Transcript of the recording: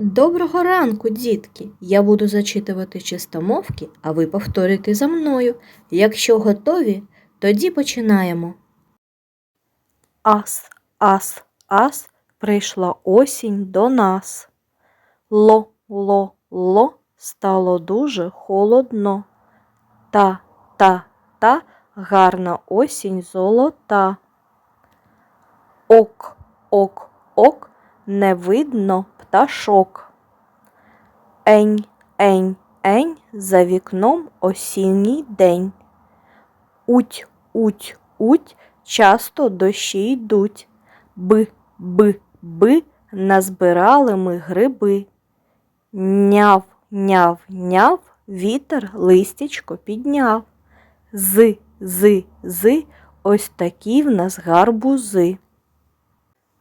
Доброго ранку, дітки! Я буду зачитувати чистомовки, а ви повторюйте за мною. Якщо готові, тоді починаємо. Ас, ас, ас, прийшла осінь до нас. Ло, ло, ло, стало дуже холодно. Та, та, та, гарна осінь золота. Ок, ок, ок, не видно пташок. Ень, ень, ень, за вікном осінній день. Уть, уть, уть, часто дощі йдуть. Би, би, би, назбирали ми гриби. Няв, няв, няв, вітер листячко підняв. З, з, з, ось такі в нас гарбузи.